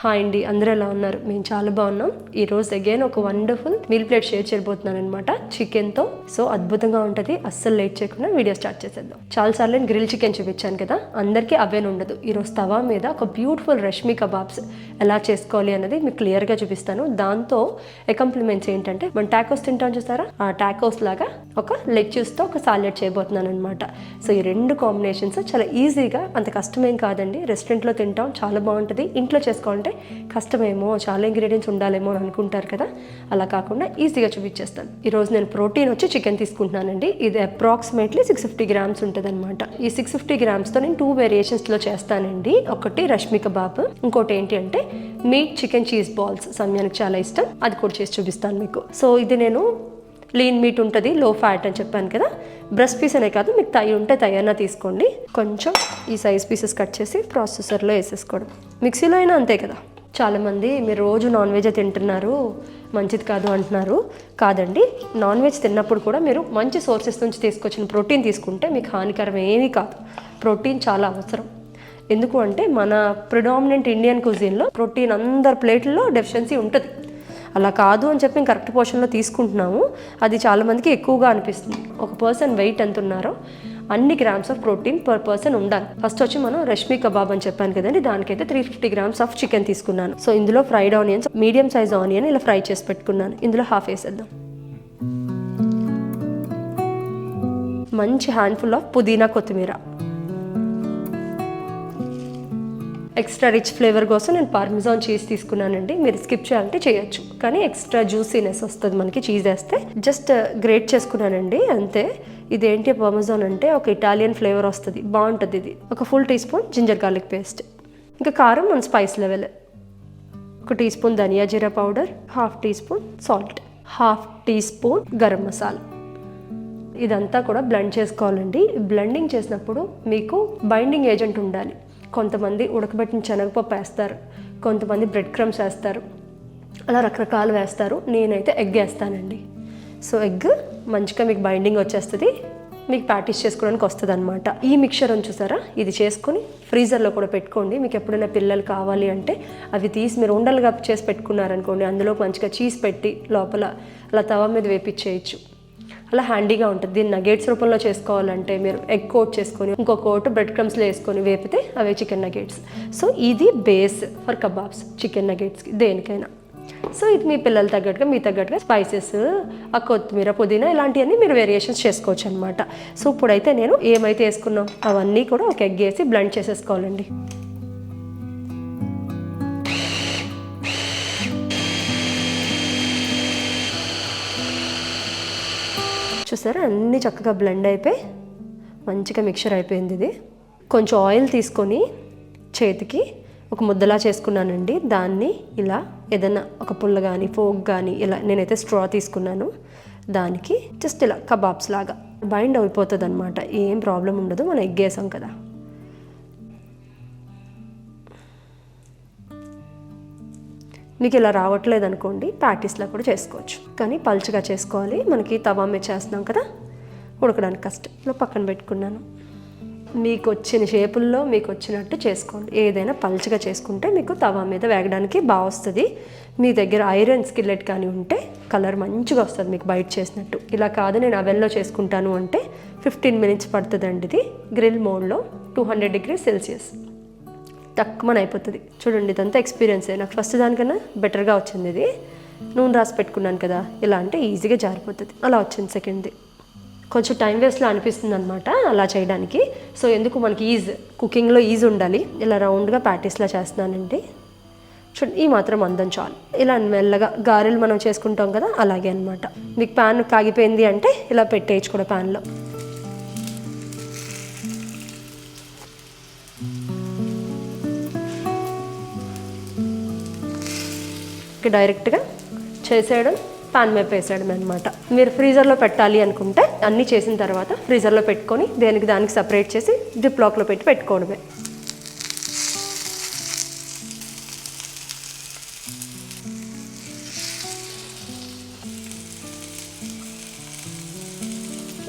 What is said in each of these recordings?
Hi అండి అందరూ ఎలా ఉన్నారు? మేము చాలా బాగున్నాం. ఈ రోజు అగైన్ ఒక వండర్ఫుల్ మీల్ ప్లేట్ షేర్ చేయబోతున్నాను అనమాట చికెన్తో సో అద్భుతంగా ఉంటుంది. అస్సలు లేట్ చేయకుండా వీడియో స్టార్ట్ చేసేద్దాం. చాలా సార్లు నేను గ్రిల్ చికెన్ చూపించాను కదా అందరికీ అవేన్ ఉండదు. ఈరోజు తవా మీద ఒక బ్యూటిఫుల్ రష్మి కబాబ్స్ ఎలా చేసుకోవాలి అనేది మీకు క్లియర్గా చూపిస్తాను. దాంతో అకంప్లిమెంట్స్ ఏంటంటే మనం టాకోస్ తింటాం చూస్తారా ఆ టాకోస్ లాగా ఒక లెచ్యూస్తో ఒక సాలెడ్ చేయబోతున్నాను అనమాట సో ఈ రెండు కాంబినేషన్స్ చాలా ఈజీగా అంత కష్టమేం కాదండి. రెస్టారెంట్లో తింటాం చాలా బాగుంటుంది. ఇంట్లో చేసుకోవాలి అంటే కష్టమేమో చాలా ఇంగ్రీడియంట్స్ ఉండాలేమో అని అనుకుంటారు కదా. అలా కాకుండా ఈజీగా చూపించేస్తాను. ఈరోజు నేను ప్రోటీన్ వచ్చి చికెన్ తీసుకుంటున్నానండి. ఇది అప్రాక్సిమేట్లీ సిక్స్ ఫిఫ్టీ గ్రామ్స్ ఉంటుంది అనమాట ఈ సిక్స్ ఫిఫ్టీ గ్రామ్స్తో నేను టూ వేరియేషన్స్లో చేస్తానండి. ఒకటి రష్మి కబాబ్ ఇంకోటి ఏంటి అంటే మీట్ చికెన్ చీజ్ బాల్స్ సమయానికి చాలా ఇష్టం. అది కూడా చేసి చూపిస్తాను మీకు. సో ఇది నేను లీన్ మీట్ ఉంటుంది లో ఫ్యాట్ అని చెప్పాను కదా. బ్రెస్ట్ పీస్ అనే కాదు మీకు తై ఉంటే తై తీసుకోండి. కొంచెం ఈ సైజ్ పీసెస్ కట్ చేసి ప్రాసెసర్లో వేసేసుకోవడం. మిక్సీలో అయినా అంతే కదా. చాలామంది మీరు రోజు నాన్ వెజ్ తింటున్నారు మంచిది కాదు అంటున్నారు. కాదండి నాన్ వెజ్ తిన్నప్పుడు కూడా మీరు మంచి సోర్సెస్ నుంచి తీసుకొచ్చిన ప్రోటీన్ తీసుకుంటే మీకు హానికరం ఏమీ కాదు. ప్రోటీన్ చాలా అవసరం. ఎందుకు అంటే మన ప్రిడామినెంట్ ఇండియన్ కుజిన్లో ప్రోటీన్ అందరి ప్లేట్లో డెఫిషియన్సీ ఉంటుంది. అలా కాదు అని చెప్పి కరెక్ట్ పోర్షన్లో తీసుకుంటున్నాము. అది చాలామందికి ఎక్కువగా అనిపిస్తుంది. ఒక పర్సన్ వెయిట్ ఎంత ఉన్నారో అన్ని grams of protein per person ఉండాలి. ఫస్ట్ వచ్చి మనం రష్మి కబాబ్ అని చెప్పాను కదండి దానికైతే three fifty grams of chicken తీసుకున్నాను. సో ఇందులో fried onions medium size onion ఇలా ఫ్రై చేసి పెట్టుకున్నాను. ఇందులో హాఫ్ వేసేద్దాం. మంచి హ్యాండ్ఫుల్ ఆఫ్ పుదీనా కొత్తిమీర. ఎక్స్ట్రా రిచ్ ఫ్లేవర్ కోసం నేను పార్మిజాన్ చీజ్ తీసుకున్నానండి. మీరు స్కిప్ చేయాలంటే చేయొచ్చు. కానీ ఎక్స్ట్రా జ్యూసీనెస్ వస్తుంది మనకి చీజ్ వేస్తే. జస్ట్ గ్రేట్ చేసుకున్నానండి. అంతే. ఇదేంటి పార్మిజాన్ అంటే ఒక ఇటాలియన్ ఫ్లేవర్ వస్తుంది. బాగుంటుంది ఇది. ఒక full teaspoon ginger garlic paste. ఇంకా కారం మన స్పైస్ లెవెల్. ఒక టీ స్పూన్ ధనియా జీరా powder half teaspoon salt half teaspoon garam masala. ఇదంతా కూడా బ్లెండ్ చేసుకోవాలండి. బ్లెండింగ్ చేసినప్పుడు మీకు బైండింగ్ ఏజెంట్ ఉండాలి. కొంతమంది ఉడకబెట్టిన శనగపప్పు వేస్తారు కొంతమంది బ్రెడ్ క్రమ్స్ వేస్తారు అలా రకరకాలు వేస్తారు. నేనైతే ఎగ్ వేస్తానండి. సో ఎగ్ మంచిగా మీకు బైండింగ్ వచ్చేస్తుంది. మీకు ప్యాటిస్ చేసుకోవడానికి వస్తుంది అనమాట ఈ మిక్చర్ అని చూసారా? ఇది చేసుకొని ఫ్రీజర్లో కూడా పెట్టుకోండి. మీకు ఎప్పుడైనా పిల్లలు కావాలి అంటే అవి తీసి మీరు ఉండలుగా చేసి పెట్టుకున్నారనుకోండి అందులో మంచిగా చీజ్ పెట్టి లోపల అలా తవ మీద వేపించేయచ్చు అలా హ్యాండీగా ఉంటుంది. దీన్ని నగేట్స్ రూపంలో చేసుకోవాలంటే మీరు ఎగ్ కోట్ చేసుకొని ఇంకో కోట్ బ్రెడ్ క్రమ్స్లో వేసుకొని వేపితే అవే చికెన్ నగేట్స్. సో ఇది బేస్ ఫర్ కబాబ్స్ చికెన్ నగేట్స్కి దేనికైనా. సో ఇది మీ పిల్లలు తగ్గట్టుగా మీ తగ్గట్టుగా స్పైసెస్ ఆ కొత్తిమీర పుదీనా ఇలాంటివన్నీ మీరు వేరియేషన్స్ చేసుకోవచ్చు అనమాట సో ఇప్పుడైతే నేను ఏమైతే వేసుకున్నాం అవన్నీ కూడా ఒక ఎగ్ వేసి బ్లెండ్ చేసేసుకోవాలండి. చూసారా? అన్నీ చక్కగా బ్లెండ్ అయిపోయి మంచిగా మిక్చర్ అయిపోయింది ఇది. కొంచెం ఆయిల్ తీసుకొని చేతికి ఒక ముద్దలా చేసుకున్నానండి. దాన్ని ఇలా ఏదైనా ఒక పుల్ల కానీ ఫోక్ కానీ ఇలా నేనైతే స్ట్రా తీసుకున్నాను. దానికి జస్ట్ ఇలా కబాబ్స్ లాగా బైండ్ అయిపోతుంది అనమాట ఏం ప్రాబ్లం ఉండదు మనం ఎగ్గేసాం కదా. మీకు ఇలా రావట్లేదు అనుకోండి ప్యాటీస్లా కూడా చేసుకోవచ్చు. కానీ పల్చగా చేసుకోవాలి. మనకి తవా మీద చేస్తున్నాం కదా ఉడకడానికి కష్టం. ఇలా పక్కన పెట్టుకున్నాను. మీకు వచ్చిన షేపుల్లో మీకు వచ్చినట్టు చేసుకోండి. ఏదైనా పల్చగా చేసుకుంటే మీకు తవా మీద వేగడానికి బాగా వస్తుంది. మీ దగ్గర ఐరన్ స్కిల్లెట్ కానీ ఉంటే కలర్ మంచిగా వస్తుంది మీకు బయట చేసినట్టు. ఇలా కాదు నేను అవెల్లో చేసుకుంటాను అంటే ఫిఫ్టీన్ మినిట్స్ పడుతుందండి ఇది. గ్రిల్ మోడ్లో టూ హండ్రెడ్ డిగ్రీ సెల్సియస్ తక్కువని అయిపోతుంది. చూడండి ఇదంతా ఎక్స్పీరియన్సే నాకు ఫస్ట్ దానికన్నా బెటర్గా వచ్చింది ఇది. నూనె రాసి పెట్టుకున్నాను కదా. ఇలా అంటే ఈజీగా జారిపోతుంది. అలా వచ్చింది సెకండ్ది కొంచెం టైం వేస్ట్లో అనిపిస్తుంది అనమాట అలా చేయడానికి. సో ఎందుకు మనకి ఈజ్ కుకింగ్లో ఈజ్ ఉండాలి. ఇలా రౌండ్గా ప్యాటీస్లా చేస్తున్నానండి చూడండి ఈ మాత్రం అందం చాలు. ఇలా మెల్లగా గారెలు మనం చేసుకుంటాం కదా అలాగే అనమాట మీకు ప్యాన్ కాగిపోయింది అంటే ఇలా పెట్టేయచ్చు కూడా ప్యాన్లో డైరెక్ట్గా చేసేయడం పాన్ మేపు వేసేయడం అనమాట మీరు ఫ్రీజర్లో పెట్టాలి అనుకుంటే అన్నీ చేసిన తర్వాత ఫ్రీజర్లో పెట్టుకొని దేనికి దానికి సపరేట్ చేసి జిప్ లాక్లో పెట్టి పెట్టుకోవడమే.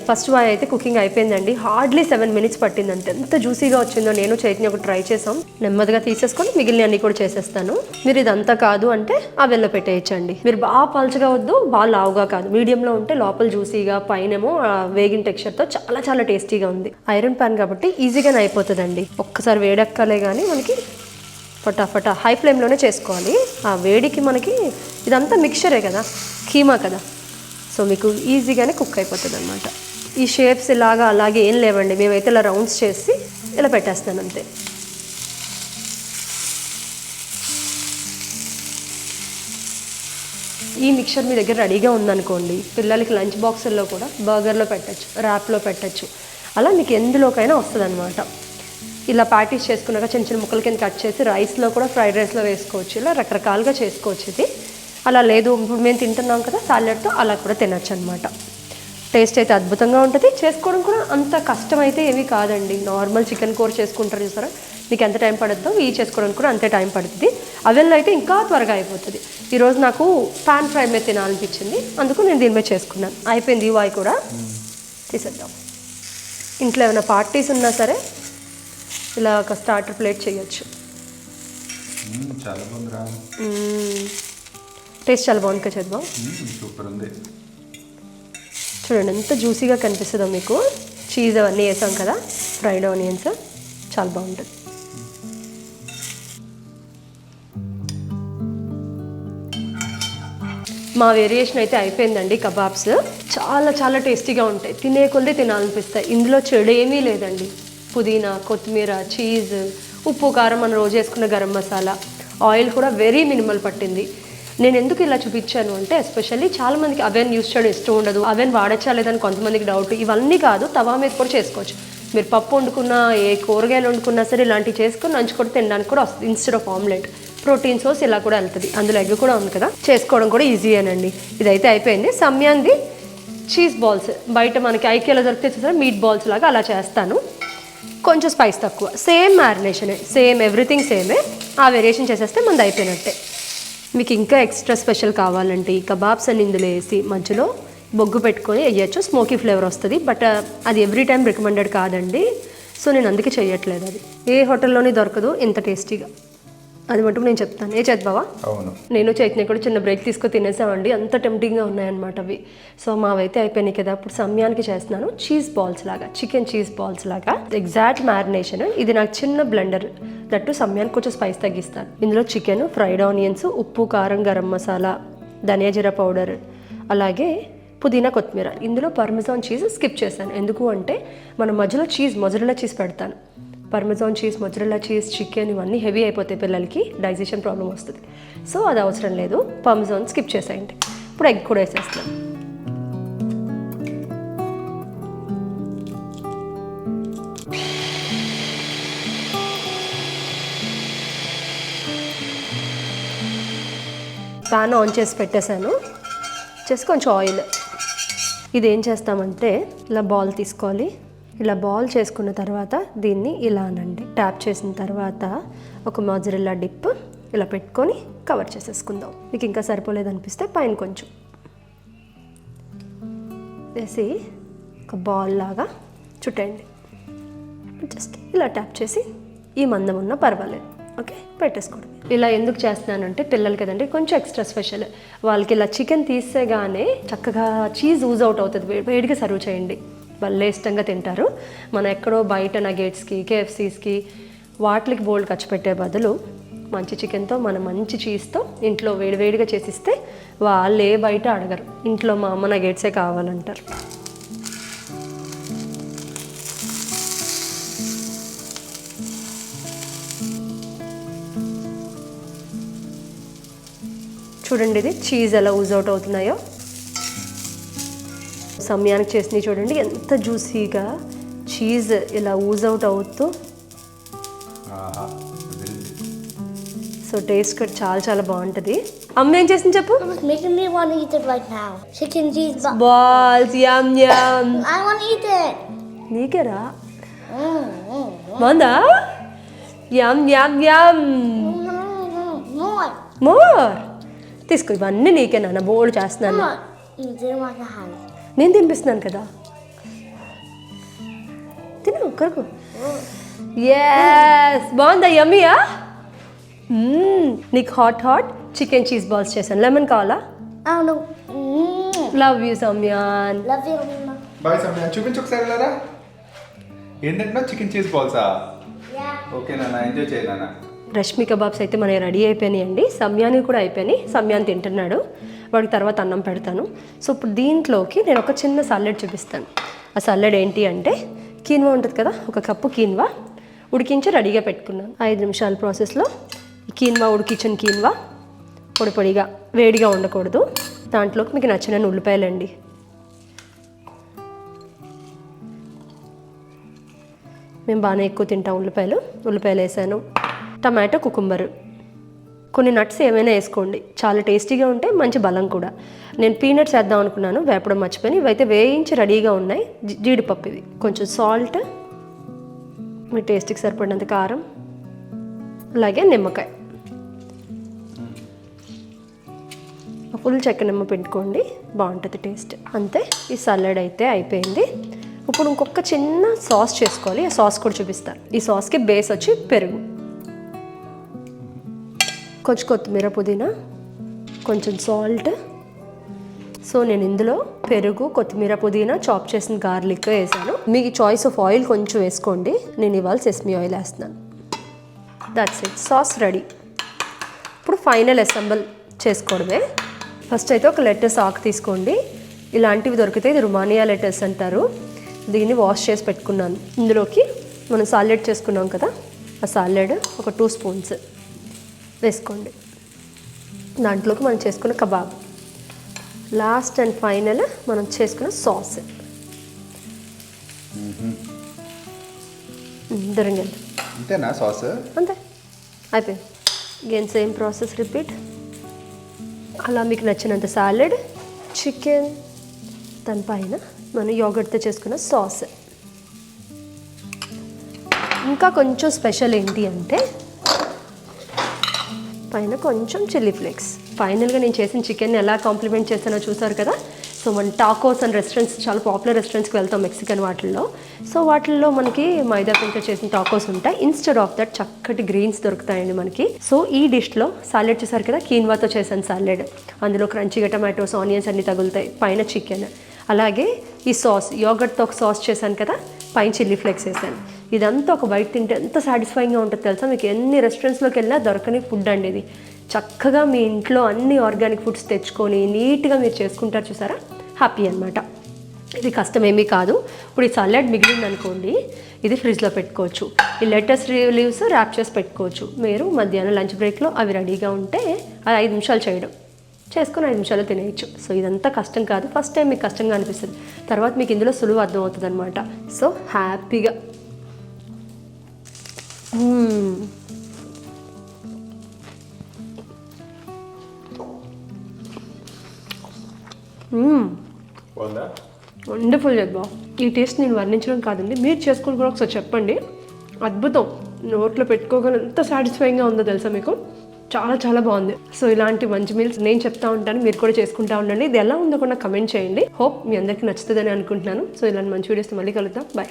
ఫస్ట్ వాయ్ అయితే కుకింగ్ అయిపోయిందండి. హార్డ్లీ సెవెన్ మినిట్స్ పట్టింది అంతే ఎంత జ్యూసీగా వచ్చిందో నేను చైతన్య ఒకటి ట్రై చేసాం నెమ్మదిగా తీసేసుకొని మిగిలిన అన్ని కూడా చేసేస్తాను. మీరు ఇదంతా కాదు అంటే ఆ వెళ్ళ పెట్టేయచ్చండి. మీరు బాగా పలుచగా వద్దు బాగా లావుగా కాదు. మీడియంలో ఉంటే లోపల జ్యూసీగా పైనేమో ఆ వేగిన టెక్స్చర్తో చాలా చాలా టేస్టీగా ఉంది. ఐరన్ పాన్ కాబట్టి ఈజీగానే అయిపోతుందండి. ఒక్కసారి వేడెక్కలే కానీ మనకి ఫటాఫటా హై ఫ్లేమ్లోనే చేసుకోవాలి. ఆ వేడికి మనకి ఇదంతా మిక్చరే కదా కీమా కదా. సో మీకు ఈజీగానే కుక్ అయిపోతుంది అనమాట ఈ షేప్స్ ఇలాగా అలాగే ఏం లేవండి. మేమైతే ఇలా రౌండ్స్ చేసి ఇలా పెట్టేస్తాను అంతే. ఈ మిక్చర్ మీ దగ్గర రెడీగా ఉందనుకోండి. పిల్లలకి లంచ్ బాక్సుల్లో కూడా బర్గర్లో పెట్టచ్చు ర్యాప్లో పెట్టచ్చు. అలా మీకు ఎందులోకైనా వస్తుంది ఇలా ప్యాటీస్ చేసుకున్నాక చిన్న చిన్న ముక్కల కింద కట్ చేసి రైస్లో కూడా ఫ్రైడ్ రైస్లో వేసుకోవచ్చు. ఇలా రకరకాలుగా చేసుకోవచ్చు ఇది. అలా లేదు. ఇప్పుడు మేము తింటున్నాం కదా సాలెడ్తో అలా కూడా తినచ్చు అనమాట టేస్ట్ అయితే అద్భుతంగా ఉంటుంది. చేసుకోవడం కూడా అంత కష్టం అయితే ఏమీ కాదండి. నార్మల్ చికెన్ కూర చేసుకుంటారు చూసారా? మీకు ఎంత టైం పడుతుందో ఇవి చేసుకోవడానికి కూడా అంతే టైం పడుతుంది. అవెన్లో అయితే ఇంకా త్వరగా అయిపోతుంది. ఈరోజు నాకు పాన్ ఫ్రై మీద తినాలనిపించింది. అందుకు నేను దీని మీద చేసుకున్నాను. అయిపోయింది వాయి కూడా తీసేద్దాం. ఇంట్లో ఏమైనా పార్టీస్ ఉన్నా సరే ఇలా ఒక స్టార్టర్ ప్లేట్ చేయొచ్చు. టేస్ట్ చాలా బాగుంది చేద్దాం సూపర్ ఉంది. చూడండి ఎంత జ్యూసీగా కనిపిస్తుందో మీకు. చీజ్ అవన్నీ వేసాం కదా ఫ్రైడ్ ఆనియన్స్ చాలా బాగుంటుంది. మా వేరియేషన్ అయితే అయిపోయిందండి కబాబ్స్. చాలా చాలా టేస్టీగా ఉంటాయి. తినే కొద్దీ తినాలనిపిస్తాయి. ఇందులో చెడు ఏమీ లేదండి. పుదీనా కొత్తిమీర చీజ్ ఉప్పు కారం మనం రోజు వేసుకున్న గరం మసాలా. ఆయిల్ కూడా వెరీ మినిమల్ పట్టింది. నేను ఎందుకు ఇలా చూపించాను అంటే ఎస్పెషల్లీ చాలా మందికి అవెన్ యూస్ చేయడం ఇష్టం ఉండదు. అవెన్ వాడచ్చా లేదని కొంతమందికి డౌట్ ఇవన్నీ కాదు తవా మీద కూడా చేసుకోవచ్చు. మీరు పప్పు వండుకున్నా ఏ కూరగాయలు వండుకున్నా సరే ఇలాంటివి చేసుకొని నంచుకొని తినడానికి కూడా వస్తుంది instead of omelette protein source ఇలా కూడా వెళ్తుంది. అందులో ఎగ్ కూడా ఉంది కదా చేసుకోవడం కూడా ఈజీయేనండి ఇదైతే అయిపోయింది. సమ్యాంది చీజ్ బాల్స్ బయట మనకి ఐకేలో దొరికితే చూసారా? మీట్ బాల్స్ లాగా అలా చేస్తాను. కొంచెం స్పైస్ తక్కువ. సేమ్ మ్యారినేషనే సేమ్ ఎవ్రీథింగ్ సేమే ఆ వేరియేషన్ చేసేస్తే మనది అయిపోయినట్టే. మీకు ఇంకా ఎక్స్ట్రా స్పెషల్ కావాలంటే ఈ కబాబ్స్ అని ఇందులో వేసి మధ్యలో బొగ్గు పెట్టుకొని వేయచ్చు. స్మోకీ ఫ్లేవర్ వస్తుంది. బట్ అది ఎవ్రీ టైం రికమెండెడ్ కాదండి. సో నేను అందుకే చేయట్లేదు అది. ఏ హోటల్లోని దొరకదు. ఇంత టేస్టీగా. అది మటుకు నేను చెప్తాను. ఏ చేద్దావా అవును. నేను చైతన్య కూడా చిన్న బ్రేక్ తీసుకొని తినేసామండి. అంత టెంప్టింగ్గా ఉన్నాయన్నమాట అవి. సో మావైతే అయిపోయినాయి కదా. ఇప్పుడు సమయానికి చేస్తున్నాను. చీజ్ బాల్స్ లాగా. చికెన్ చీజ్ బాల్స్ లాగా. Exact marination. ఇది నాకు చిన్న బ్లెండర్. దట్టు సమయానికి కొంచెం స్పైస్ తగ్గిస్తాను. ఇందులో చికెన్ ఫ్రైడ్ ఆనియన్స్ ఉప్పు కారం గరం మసాలా ధనియా జీరా పౌడర్ అలాగే పుదీనా కొత్తిమీర. ఇందులో పర్మిజాన్ చీజ్ స్కిప్ చేశాను. ఎందుకు అంటే మన మధ్యలో చీజ్ మొజరలా చీజ్ పెడతాను. Parmesan cheese mozzarella cheese chicken ఇవన్నీ హెవీ అయిపోతాయి పిల్లలకి డైజెషన్ ప్రాబ్లం వస్తుంది. సో అది అవసరం లేదు. పర్మిజాన్ స్కిప్ చేసేయండి. ఇప్పుడు ఎగ్ కూడా వేసేస్తాను. ప్యాన్ ఆన్ చేసి పెట్టేశాను. చేసి కొంచెం ఆయిల్ ఇది ఏం చేస్తామంటే ఇలా బాల్ తీసుకోవాలి. ఇలా బాల్ చేసుకున్న తర్వాత దీన్ని ఇలా అనండి. ట్యాప్ చేసిన తర్వాత ఒక మాజరెల్లా డిప్ ఇలా పెట్టుకొని కవర్ చేసేసుకుందాం. మీకు ఇంకా సరిపోలేదు అనిపిస్తే పైన కొంచెం. వేసి ఒక బాల్ లాగా చుట్టండి జస్ట్ ఇలా ట్యాప్ చేసి ఈ మందం ఉన్నా పర్వాలేదు. ఓకే పెట్టేసుకోండి. ఇలా ఎందుకు చేస్తున్నానంటే పిల్లలు కదండి కొంచెం ఎక్స్ట్రా స్పెషల్ వాళ్ళకి ఇలా చికెన్ తీసేగానే చక్కగా చీజ్ యూజ్ అవుట్ అవుతుంది. వేడిగా సర్వ్ చేయండి. భలే ఇష్టంగా తింటారు. మన ఎక్కడో బయట నగేట్స్కి కేఎఫ్సీస్కి వాటికి బోల్డ్ ఖర్చు పెట్టే బదులు మంచి చికెన్తో మనం మంచి చీజ్తో ఇంట్లో వేడివేడిగా చేసిస్తే వాళ్ళే బయట అడగరు. ఇంట్లో మా అమ్మ నగేట్సే కావాలంటారు. చూడండి ఇది. చీజ్ ఎలా యూజ్ అవుట్ అవుతున్నాయో. సమయానికి చేసినవి చూడండి. ఎంత జ్యూసీగా చీజ్ ఇలా యూజ్ అవుట్ అవుతూ. సో టేస్ట్ కూడా చాలా చాలా బాగుంటుంది. అమ్మ ఏం చేసింది చెప్పు? Making me want to eat it right now. Chicken cheese ball. Balls yum yum I want to eat it. నీకేరా Mm, mm, బాగుందా? Yum yum yum mm, mm, more. More తీసుకో ఇవన్నీ నీకే నాన్న బోల్డ్ చేస్తున్నాను. నేను తినిపిస్తున్నాను కదా. తిను కొరకు. ఎస్ బాగుందా యమ్మీయా నీకు hot hot chicken cheese balls చేశాను. లెమన్ కావాలా? I don't know. Mm. Love you సమ్యాన్ Love you, Mama. బాయ్ సమయం చూపించు ఒకసారి లేదా ఏంటంటే చికెన్ చీజ్ బాల్సా. ఓకే నాన్న ఎంజాయ్ చేయి నాన్న. రష్మి కబాబ్స్ అయితే మనకి రెడీ అయిపోయినాయండి సమయాన్ని కూడా అయిపోయినాయి. సమయాన్ని తింటున్నాడు. వాడికి తర్వాత అన్నం పెడతాను. సో ఇప్పుడు దీంట్లోకి నేను ఒక చిన్న సల్లెడ్ చూపిస్తాను. ఆ సల్లెడ్ ఏంటి అంటే కీన్వా ఉంటుంది కదా ఒక కప్పు కీన్వా ఉడికించి రెడీగా పెట్టుకున్నాను. ఐదు నిమిషాల ప్రాసెస్లో కీన్వా ఉడికించిన కీన్వా పొడి పొడిగా వేడిగా ఉండకూడదు. దాంట్లోకి మీకు నచ్చిన ఉల్లిపాయలండి. మేము బాగానే ఎక్కువ తింటాం ఉల్లిపాయలు. ఉల్లిపాయలు వేసాను. Tomato cucumber. కొన్ని నట్స్ ఏమైనా వేసుకోండి. చాలా టేస్టీగా ఉంటాయి మంచి బలం కూడా. నేను పీనట్స్ వేద్దాం అనుకున్నాను వేపడం మర్చిపోయి ఇవైతే వేయించి రెడీగా ఉన్నాయి. జీడిపప్పు ఇవి కొంచెం సాల్ట్ మీ టేస్ట్కి సరిపడినంత కారం అలాగే నిమ్మకాయ. ఫుల్ చెక్క నిమ్మ పెట్టుకోండి బాగుంటుంది టేస్ట్. అంతే ఈ సలాడ్ అయితే అయిపోయింది. ఇప్పుడు ఇంకొక చిన్న సాస్ చేసుకోవాలి. ఆ సాస్ కూడా చూపిస్తాను ఈ సాస్కి బేస్ వచ్చి పెరుగు. కొంచెం కొత్తిమీర పుదీనా కొంచెం సాల్ట్ సో నేను ఇందులో పెరుగు కొత్తిమీర పుదీనా చాప్ చేసిన గార్లిక్ వేసాను. మీకు చాయిస్ ఆఫ్ ఆయిల్ కొంచెం వేసుకోండి. నేను ఇవాళ సెస్మీ ఆయిల్ వేస్తున్నాను. దట్స్ ఇట్ సాస్ రెడీ ఇప్పుడు ఫైనల్ అసెంబుల్ చేసుకోవడమే. ఫస్ట్ అయితే ఒక లెటర్స్ ఆకు తీసుకోండి. ఇలాంటివి దొరికితే ఇది రుమానియా లెటర్స్ అంటారు. దీన్ని వాష్ చేసి పెట్టుకున్నాను. ఇందులోకి మనం సాలెడ్ చేసుకున్నాం కదా ఆ సాలెడ్ ఒక టూ స్పూన్స్ వేసుకోండి. దాంట్లోకి మనం చేసుకున్న కబాబ్. లాస్ట్ అండ్ ఫైనల్ మనం చేసుకున్న సాస్ దొరింగండి అంతేనా సాస్ అంతే. అయిపోయింది. అగైన్ సేమ్ ప్రాసెస్ రిపీట్ అలా మీకు నచ్చినంత సాలెడ్ చికెన్ దానిపైన మనం యోగర్ట్తో చేసుకున్న సాస్ ఇంకా కొంచెం స్పెషల్ ఏంటి అంటే పైన కొంచెం చిల్లీ ఫ్లేక్స్. ఫైనల్గా నేను చేసిన చికెన్ని ఎలా కాంప్లిమెంట్ చేస్తానో చూసారు కదా? సో మన టాకోస్ అండ్ రెస్టారెంట్స్ చాలా పాపులర్ రెస్టారెంట్స్కి వెళ్తాం మెక్సికన్ వాటిల్లో. సో వాటిల్లో మనకి మైదా పిండితో చేసిన టాకోస్ ఉంటాయి. ఇన్స్టెడ్ ఆఫ్ దట్ చక్కటి గ్రీన్స్ దొరుకుతాయండి మనకి. సో ఈ డిష్లో సాలెడ్ చేశారు కదా? కీన్వాతో చేశాను సాలెడ్ అందులో క్రంచీగా టమాటోస్ ఆనియన్స్ అన్ని తగులుతాయి. పైన చికెన్ అలాగే ఈ సాస్ యోగర్ట్తో ఒక సాస్ చేశాను కదా? పైన చిల్లీ ఫ్లేక్స్ వేసాను ఇదంతా ఒక బయట తింటే ఎంత సాటిస్ఫైయింగ్గా ఉంటుంది తెలుసా? మీకు ఎన్ని రెస్టారెంట్స్లోకి వెళ్ళినా దొరకని ఫుడ్ అండి ఇది. చక్కగా మీ ఇంట్లో అన్ని ఆర్గానిక్ ఫుడ్స్ తెచ్చుకొని నీట్గా మీరు చేసుకుంటారు చూసారా? హ్యాపీ అనమాట ఇది కష్టమేమీ కాదు. ఇప్పుడు ఈ సలాడ్ మిగిలింది అనుకోండి ఇది ఫ్రిడ్జ్లో పెట్టుకోవచ్చు. ఈ లెటర్స్ లీవ్స్ ర్యాప్ చేసి పెట్టుకోవచ్చు. మీరు మధ్యాహ్నం లంచ్ బ్రేక్లో అవి రెడీగా ఉంటే అది ఐదు నిమిషాలు చేయడం. చేసుకుని ఐదు నిమిషాలు తినేయచ్చు. సో ఇదంతా కష్టం కాదు. ఫస్ట్ టైం మీకు కష్టంగా అనిపిస్తుంది. తర్వాత మీకు ఇందులో సులువు అర్థమవుతుంది అనమాట సో హ్యాపీగా. వండర్ఫుల్ జబ్బా. ఈ టేస్ట్ నేను వర్ణించడం కాదండి. మీరు చేసుకుని కూడా ఒకసారి చెప్పండి. అద్భుతం. నోట్లో పెట్టుకోగల ఎంత సాటిస్ఫైయింగ్గా ఉందో తెలుసా మీకు? చాలా చాలా బాగుంది. సో ఇలాంటి మంచి మీల్స్ నేను చెప్తా ఉంటాను. మీరు కూడా చేసుకుంటా ఉండండి. ఇది ఎలా ఉందో కూడా కమెంట్ చేయండి. హోప్ మీ అందరికీ నచ్చుతుందని అనుకుంటున్నాను. సో ఇలాంటి మంచి వీడియోస్ మళ్ళీ కలుద్దాం. బాయ్